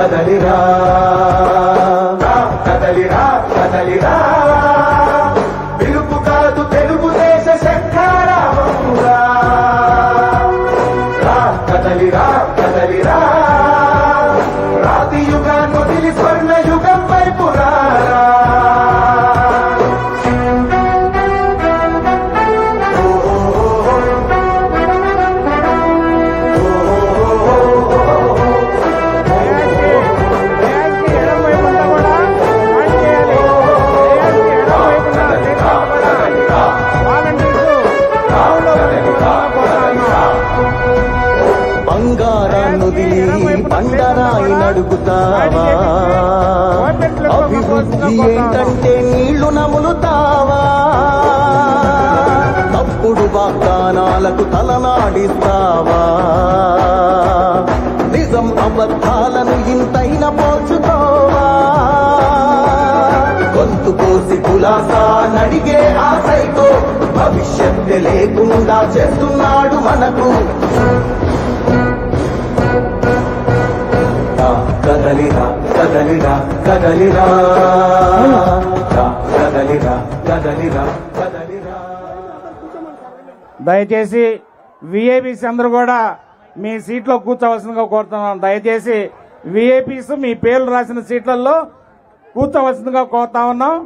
కదలిరా కదలిరా కదలిరా. పిలుపు కాదు తెలుగుదేశ శంఖారావమురా కదలిరా కదలిరా. అడుగుతావా? అభివృద్ధి ఏంటంటే నీళ్ళు నములుతావా? తప్పుడు వాగ్దానాలకు తలనాడిస్తావా? నిజం అబద్ధాలను ఇంతైన పోల్చుకోవా? గొంతు కోసి కులాసా నడిగే ఆ భవిష్యత్తు లేకుండా చేస్తున్నాడు మనకు. కదలిరా కదలిరా కదలిరా. రా, కదలిరా కదలిరా కదలిరా. దయచేసి విఐపీస్ అందరూ కూడా మీ సీట్లో కూర్చోవలసిందిగా కోరుతున్నాం. దయచేసి విఐపీస్ మీ పేర్లు రాసిన సీట్లలో కూర్చోవలసిందిగా కోరుతా ఉన్నాం.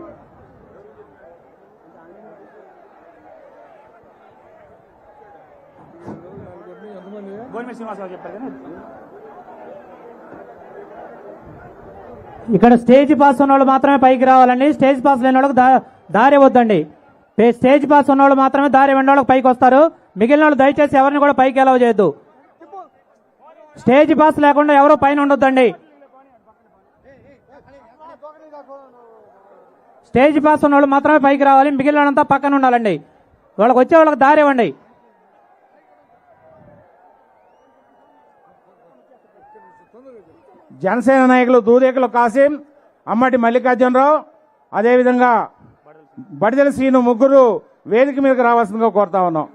ఇక్కడ స్టేజ్ పాస్ ఉన్న వాళ్ళు మాత్రమే పైకి రావాలండి. స్టేజ్ పాస్ లేని వాళ్ళకి దారి వద్దండి. స్టేజ్ పాస్ ఉన్న వాళ్ళు మాత్రమే దారి వెంట వాళ్ళకి పైకి వస్తారు. మిగిలిన వాళ్ళు దయచేసి ఎవరిని కూడా పైకి అలవ్ చేయొద్దు. స్టేజ్ పాస్ లేకుండా ఎవరు పైన ఉండొద్దండి. స్టేజ్ పాస్ ఉన్న వాళ్ళు మాత్రమే పైకి రావాలి. మిగిలిన వాళ్ళంతా పక్కన ఉండాలండి. వాళ్ళకి వచ్చే వాళ్ళకి దారి ఇవ్వండి. జనసేన నాయకులు దూదేకుల కాసిం అమ్మటి మల్లికార్జునరావు అదేవిధంగా బడిదల శ్రీను ముగ్గురు వేదిక మీదకి రావాల్సిందిగా కోరుతా ఉన్నాం.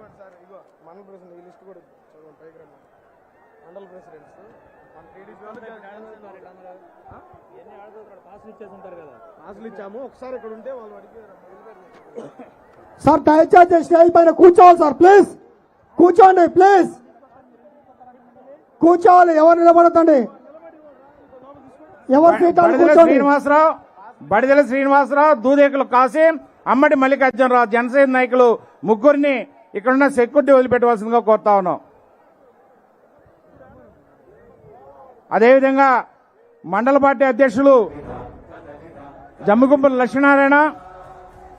సార్ దయచేసి స్టేజ్ పైన కూర్చోవాలి సార్ ప్లీజ్ కూర్చోండి ప్లీజ్ కూర్చోవాలి ఎవరు నిలబడతండి ఎవరు కూర్చోండి? శ్రీనివాసరావు బడిదల శ్రీనివాసరావు దూదేకుల కాసిం అమ్మటి మల్లికార్జునరావు జనసేన నాయకులు ముగ్గురిని ఇక్కడున్న సెక్యూరిటీ వదిలిపెట్టవలసిందిగా కోరుతా ఉన్నాం. అదేవిధంగా మండల పార్టీ అధ్యక్షులు జమ్మిగుంపల లక్ష్మీనారాయణ